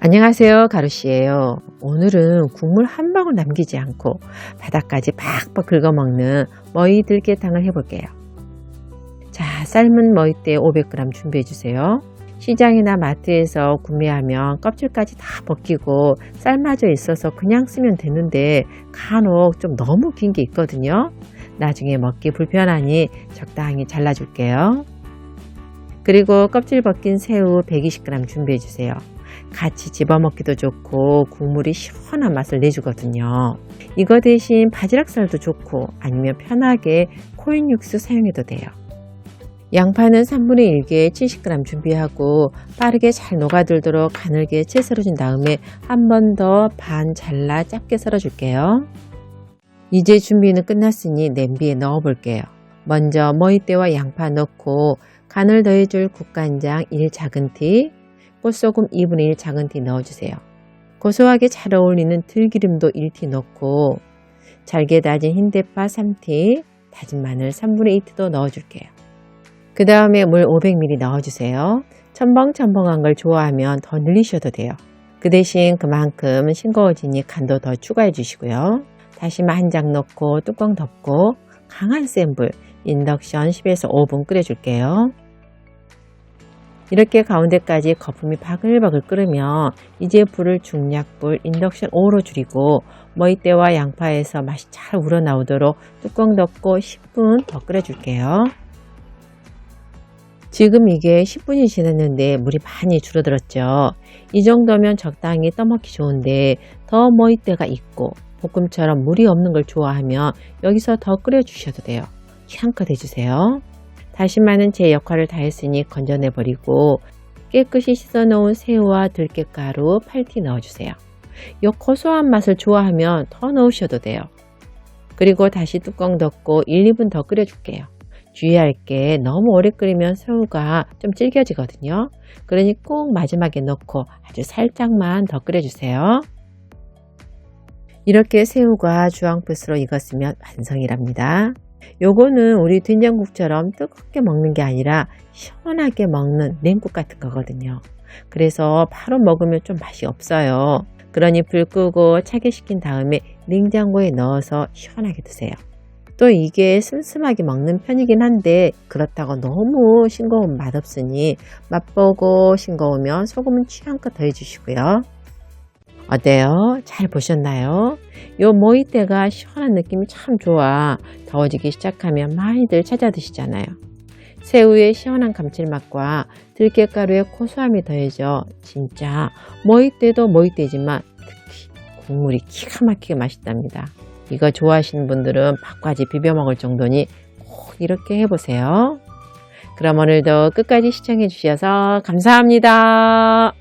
안녕하세요 가루씨예요. 오늘은 국물 한 방울 남기지 않고 바닥까지 팍팍 긁어먹는 머위 들깨탕을 해볼게요. 자 삶은 머위대 500g 준비해주세요. 시장이나 마트에서 구매하면 껍질까지 다 벗기고 삶아져 있어서 그냥 쓰면 되는데 간혹 좀 너무 긴 게 있거든요. 나중에 먹기 불편하니 적당히 잘라줄게요. 그리고 껍질 벗긴 새우 120g 준비해주세요 같이 집어먹기도 좋고 국물이 시원한 맛을 내주거든요. 이거 대신 바지락살도 좋고 아니면 편하게 코인 육수 사용해도 돼요. 양파는 3분의 1개 70g 준비하고 빠르게 잘 녹아들도록 가늘게 채 썰어준 다음에 한 번 더 반 잘라 짧게 썰어줄게요. 이제 준비는 끝났으니 냄비에 넣어 볼게요. 먼저 머위대와 양파 넣고 간을 더해줄 국간장 1 작은티, 꽃소금 2분의 1 작은 티 넣어주세요. 고소하게 잘 어울리는 들기름도 1티 넣고 잘게 다진 흰대파 3티, 다진 마늘 3분의 2티도 넣어줄게요. 그 다음에 물 500ml 넣어주세요. 첨벙첨벙한 걸 좋아하면 더 늘리셔도 돼요. 그 대신 그만큼 싱거워지니 간도 더 추가해 주시고요. 다시마 한 장 넣고 뚜껑 덮고 강한 센 불 인덕션 10에서 5분 끓여줄게요. 이렇게 가운데까지 거품이 바글바글 끓으면 이제 불을 중약불 인덕션 5로 줄이고 머위대와 양파에서 맛이 잘 우러나오도록 뚜껑 덮고 10분 더 끓여줄게요. 지금 이게 10분이 지났는데 물이 많이 줄어들었죠. 이 정도면 적당히 떠먹기 좋은데 더 머위대가 있고 볶음처럼 물이 없는 걸 좋아하면 여기서 더 끓여주셔도 돼요. 향껏 해주세요. 다시마는 제 역할을 다 했으니 건져내버리고 깨끗이 씻어놓은 새우와 들깨가루 8티 넣어주세요. 이 고소한 맛을 좋아하면 더 넣으셔도 돼요. 그리고 다시 뚜껑 덮고 1, 2분 더 끓여줄게요. 주의할 게 너무 오래 끓이면 새우가 좀 질겨지거든요. 그러니 꼭 마지막에 넣고 아주 살짝만 더 끓여주세요. 이렇게 새우가 주황빛으로 익었으면 완성이랍니다. 요거는 우리 된장국처럼 뜨겁게 먹는 게 아니라 시원하게 먹는 냉국 같은 거거든요. 그래서 바로 먹으면 좀 맛이 없어요. 그러니 불 끄고 차게 식힌 다음에 냉장고에 넣어서 시원하게 드세요. 또 이게 슴슴하게 먹는 편이긴 한데 그렇다고 너무 싱거우면 맛없으니 맛보고 싱거우면 소금은 취향껏 더해주시고요. 어때요? 잘 보셨나요? 요 모이 때가 시원한 느낌이 참 좋아. 더워지기 시작하면 많이들 찾아 드시잖아요. 새우의 시원한 감칠맛과 들깨가루의 고소함이 더해져 진짜 모이 때도 모이 때지만 특히 국물이 기가 막히게 맛있답니다. 이거 좋아하시는 분들은 밥까지 비벼 먹을 정도니 꼭 이렇게 해보세요. 그럼 오늘도 끝까지 시청해 주셔서 감사합니다.